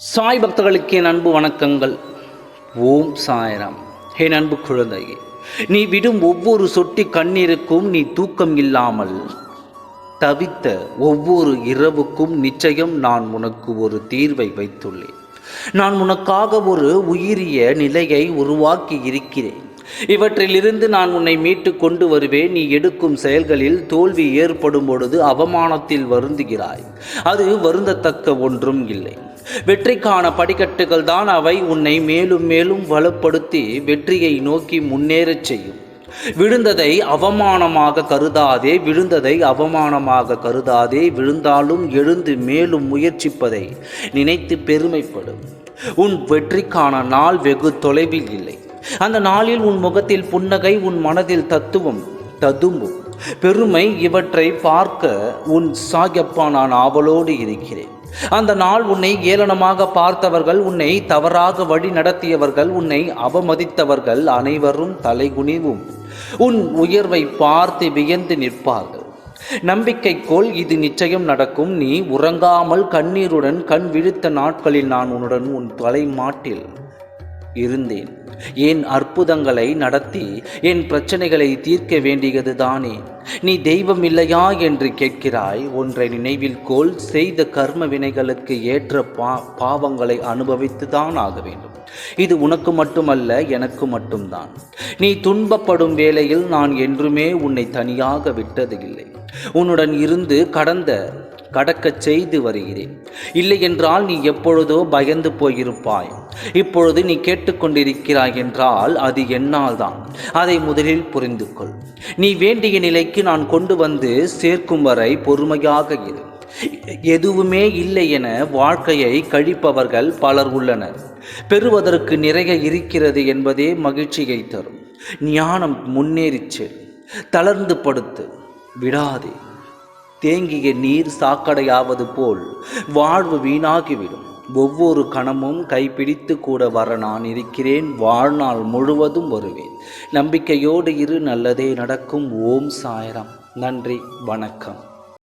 சாய் பக்தர்களுக்கு என் அன்பு வணக்கங்கள். ஓம் சாய்ராம். என் அன்பு குழந்தையே நீ விடும் ஒவ்வொரு சொட்டி கண்ணீருக்கும் நீ தூக்கம் இல்லாமல் தவித்த ஒவ்வொரு இரவுக்கும் நிச்சயம் நான் உனக்கு ஒரு தீர்வை வைத்துள்ளேன். நான் உனக்காக ஒரு உயிரிய நிலையை உருவாக்கி இருக்கிறேன். இவற்றிலிருந்து நான் உன்னை மீட்டு கொண்டு வருவேன். நீ எடுக்கும் செயல்களில் தோல்வி ஏற்படும் பொழுது அவமானத்தில் வருந்துகிறாய். அது வருந்தத்தக்க ஒன்றும் இல்லை. வெற்றிக்கான படிக்கட்டுகள் தான் அவை. உன்னை மேலும் மேலும் வலுப்படுத்தி வெற்றியை நோக்கி முன்னேறச் செய்யும். விழுந்ததை அவமானமாக கருதாதே. விழுந்ததை அவமானமாக கருதாதே. விழுந்தாலும் எழுந்து மேலும் முயற்சிப்பதை நினைத்து பெருமைப்படும். உன் வெற்றிக்கான நாள் வெகு தொலைவில் இல்லை. அந்த நாளில் உன் முகத்தில் புன்னகை உன் மனதில் தத்துவம் ததும்பும். பெருமை இவற்றை பார்க்க உன் சாயப்பா நான் ஆவலோடு இருக்கிறேன். அந்த நாள் உன்னை ஏளனமாக பார்த்தவர்கள் உன்னை தவறாக வழி நடத்தியவர்கள் உன்னை அவமதித்தவர்கள் அனைவரும் தலைகுனிவும். உன் உயர்வை பார்த்து வியந்து நிற்பார்கள். நம்பிக்கைக்கோள் இது நிச்சயம் நடக்கும். நீ உறங்காமல் கண்ணீருடன் கண் விழித்த நாட்களில் நான் உன்னுடன் உன் தலை மாட்டில் இருந்தேன். என் அற்புதங்களை நடத்தி என் பிரச்சனைகளை தீர்க்க வேண்டியது தானே? நீ தெய்வம் இல்லையா என்று கேட்கிறாய். ஒன்றை நினைவில் கோல் செய்த கர்ம வினைகளுக்கு ஏற்ற பா பாவங்களை அனுபவித்து தான் ஆக வேண்டும். இது உனக்கு மட்டுமல்ல எனக்கு மட்டும்தான். நீ துன்பப்படும் வேளையில் நான் என்றுமே உன்னை தனியாக விட்டது இல்லை உன்னுடன் இருந்து கடந்த கடக்கச் செய்து வருகிறேன். இல்லை என்றால் நீ எப்பொழுதோ பயந்து போயிருப்பாய். இப்பொழுது நீ கேட்டுக்கொண்டிருக்கிறாய் என்றால் அது என்னால் தான் அதை முதலில் புரிந்து கொள் நீ வேண்டிய நிலைக்கு நான் கொண்டு வந்து சேர்க்கும் வரை பொறுமையாக இரு. எதுவுமே இல்லை என வாழ்க்கையை கழிப்பவர்கள் பலர் உள்ளனர். பெறுவதற்கு நிறைய இருக்கிறது என்பதே மகிழ்ச்சியை தரும். ஞானம் முன்னேறிச்சு தளர்ந்து படுத்து. விடாதே. தேங்கிய நீர் சாக்கடையாவது போல் வாழ்வு வீணாகிவிடும். ஒவ்வொரு கணமும் கைப்பிடித்து கூட வர நான் இருக்கிறேன். வாழ்நாள் முழுவதும் வருவேன். நம்பிக்கையோடு இரு நல்லதே நடக்கும். ஓம் சாயரம். நன்றி வணக்கம்.